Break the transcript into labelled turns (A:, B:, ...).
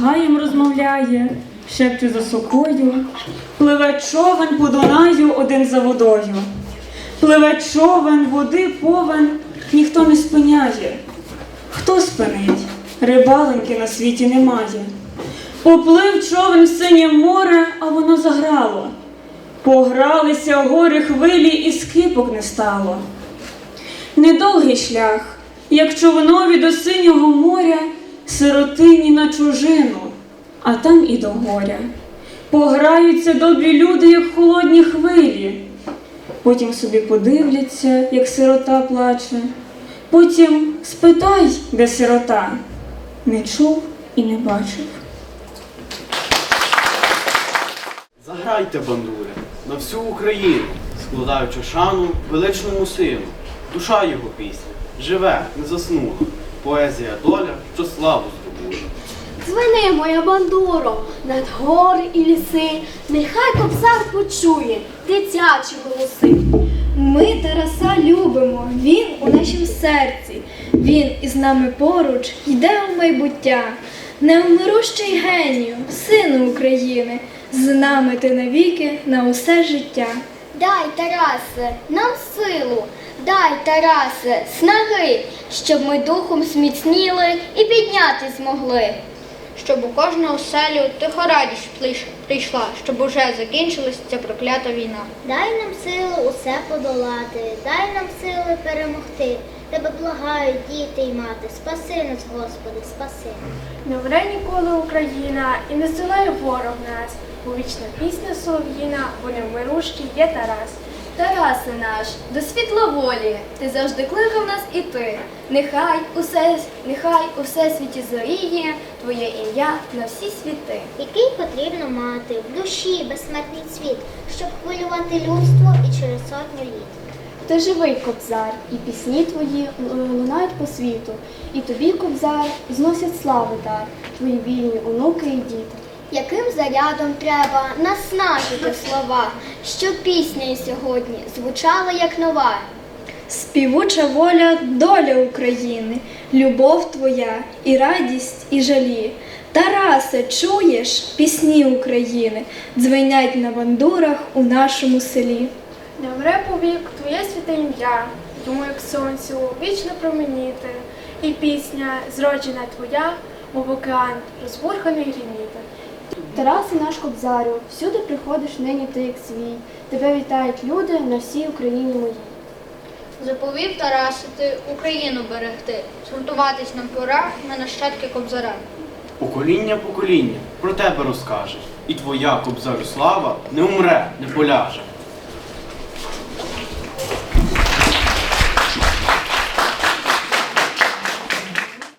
A: гаєм розмовляє, шепче за сокою, пливе човен по Дунаю один за водою. Пливе човен, води повен, ніхто не спиняє. Хто спинить? Рибаленьки на світі немає. Поплив човен в синє море, а воно заграло. Погралися гори хвилі, і скипок не стало. Недовгий шлях, як човнові до синього сиротині на чужину, а там і до горя. Пограються добрі люди, як холодні хвилі. Потім собі подивляться, як сирота плаче. Потім спитай, де сирота. Не чув і не бачив.
B: Заграйте, бандури, на всю Україну, складаючи шану величному сину. Душа його пісня живе, не заснула. Поезія доля, що славу здобула.
C: Звини, моя бандуро, над гори і ліси, нехай кобзар почує дитячі голоси.
D: Ми Тараса любимо, він у нашім серці. Він із нами поруч йде у майбуття. Невмирущий генію, сину України, з нами ти навіки на усе життя.
C: Дай, Тарасе, нам силу, дай, Тарасе, снаги, щоб ми духом зміцніли і підняти змогли.
E: щоб у кожного селю тихо радість прийшла, щоб уже закінчилась ця проклята війна.
F: Дай нам сили усе подолати, дай нам сили перемогти. Тебе благають діти й мати. Спаси нас, Господи, спаси.
G: Не вре ніколи Україна і не здолає ворог нас, бо вічна пісня солов'їна, бо невмирущий є Тарас.
D: Тарасе наш, до світла волі, ти завжди кликав нас іти. Нехай усе, нехай у всесвіті зоріє твоє ім'я на всі світи.
F: Який потрібно мати в душі безсмертний цвіт, щоб хвилювати людство і через сотню літ.
D: Ти живий кобзар, і пісні твої лунають по світу, і тобі, кобзар, зносять слави дар, твої вільні онуки і діти.
C: Яким зарядом треба наснажити слова, щоб пісня і сьогодні звучала як нова.
D: Співуча воля доля України, любов твоя і радість, і жалі. Тарасе, чуєш пісні України, дзвенять на бандурах у нашому селі.
G: Не вре повік твоє святе ім'я, йому як сонцю вічно променіти, і пісня, зроджена твоя, мов океан, розбурханий гріміти.
D: Тарасе наш кобзарю, всюди приходиш нині ти як свій. Тебе вітають люди на всій Україні моїй.
E: Заповів Тарасити Україну берегти, згуртуватись нам пора на нащадки кобзара.
B: Покоління покоління про тебе розкаже, і твоя кобзарю слава не умре, не поляже.